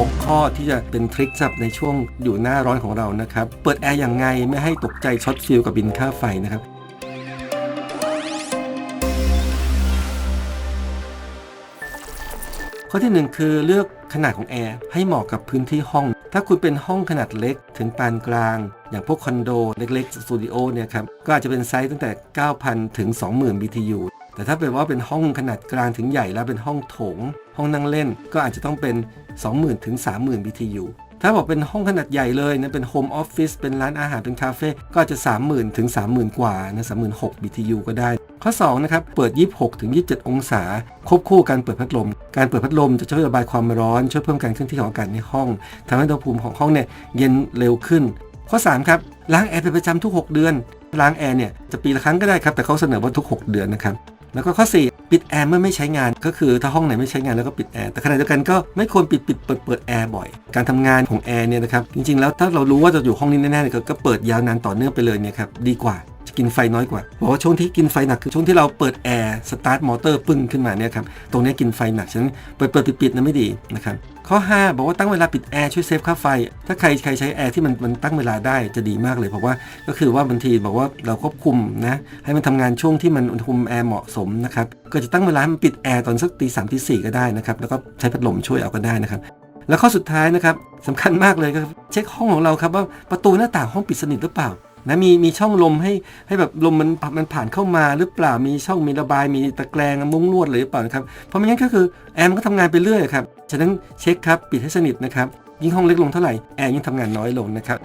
6 ข้อที่จะเป็นทริคสับในช่วงอยู่หน้าร้อนของเรานะครับ เปิดแอร์อย่างไงไม่ให้ตกใจช็อตฟิลกับบินค่าไฟนะครับข้อที่หนึ่งคือเลือกขนาดของแอร์ให้เหมาะกับพื้นที่ห้อง ถ้าคุณเป็นห้องขนาดเล็กถึงปานกลาง อย่างพวกคอนโดเล็กๆ สตูดิโอเนี่ยครับ ก็อาจจะเป็นไซส์ตั้งแต่ 9,000 ถึง 20,000 BTU แต่ถ้าเป็นว่าเป็นห้องขนาดกลางถึงใหญ่แล้วเป็นห้องโถง ห้องนั่งเล่นก็อาจจะต้องเป็น 20,000 ถึง 30,000 BTU ถ้าบอกเป็นห้องขนาดใหญ่เลยนะเป็นโฮมออฟฟิศเป็นร้านอาหารเป็นคาเฟ่ก็จะ 30,000 ถึง 30,000 กว่านะ36,000 BTU ก็ได้ ข้อ 2 นะครับ เปิด 26 ถึง 27 องศา ควบคู่การเปิดพัดลม การเปิดพัดลมจะช่วยระบายความร้อน ช่วยเพิ่มการเคลื่อนที่ของอากาศในห้องทำให้อุณหภูมิของห้องเนี่ยเย็นเร็วขึ้น ข้อ 3 ครับล้างแอร์เป็นประจำทุก 6 เดือนล้างแอร์เนี่ยจะปีละครั้งก็ได้ครับแต่เขาเสนอว่าทุก 6 เดือนนะครับแล้วก็ข้อ4 ปิดแอร์เมื่อไม่ใช้งานก็คือถ้าห้องไหนไม่ใช้งานแล้วก็ปิดแอร์แต่ขณะเดียวกันก็ไม่ควรปิดปิดเปิดเปิดแอร์บ่อย การทำงานของแอร์เนี่ยนะครับจริงๆแล้วถ้าเรารู้ว่าจะอยู่ห้องนี้แน่ๆเนี่ยก็เปิดยาวนานต่อเนื่องไปเลยเนี่ยครับดีกว่า จะกินไฟน้อยกว่าบอกว่าช่วงที่กินไฟหนักคือช่วงที่เราเปิดแอร์สตาร์ทมอเตอร์ปึ้งขึ้นมาเนี่ยครับตรงนี้กินไฟหนักฉะนั้นเปิดเปิดปิดปิดนะไม่ดีนะครับข้อ 5 บอกว่าตั้งเวลาปิดแอร์ช่วยเซฟค่าไฟ ถ้าใครใครใช้แอร์ที่มันมันตั้งเวลาได้จะดีมากเลย เพราะว่าก็คือว่าบางทีบอกว่าเราควบคุมนะให้มันทำงานช่วงที่มันอุณหภูมิแอร์เหมาะสมนะครับก็จะตั้งเวลาให้มันปิดแอร์ตอนสักตีสามตีสี่ก็ได้นะครับแล้วก็ใช้พัดลมช่วยเอาก็ได้นะครับแล้วข้อสุดท้ายนะครับสำคัญมากเลยก็เช็คห้องของเราครับว่าประตูหน้าต่างห้องปิดสนิทหรือเปล่า นะมีมีช่องลมให้ให้แบบลมมันมันผ่านเข้ามาหรือเปล่ามีช่องมีระบายมีตะแกรงมุ้งลวดหรือเปล่านะครับเพราะไม่งั้นก็คือแอร์มันก็ทำงานไปเรื่อยครับฉะนั้นเช็คครับปิดให้สนิทนะครับยิ่งห้องเล็กลงเท่าไหร่แอร์ยิ่งทำงานน้อยลงนะครับ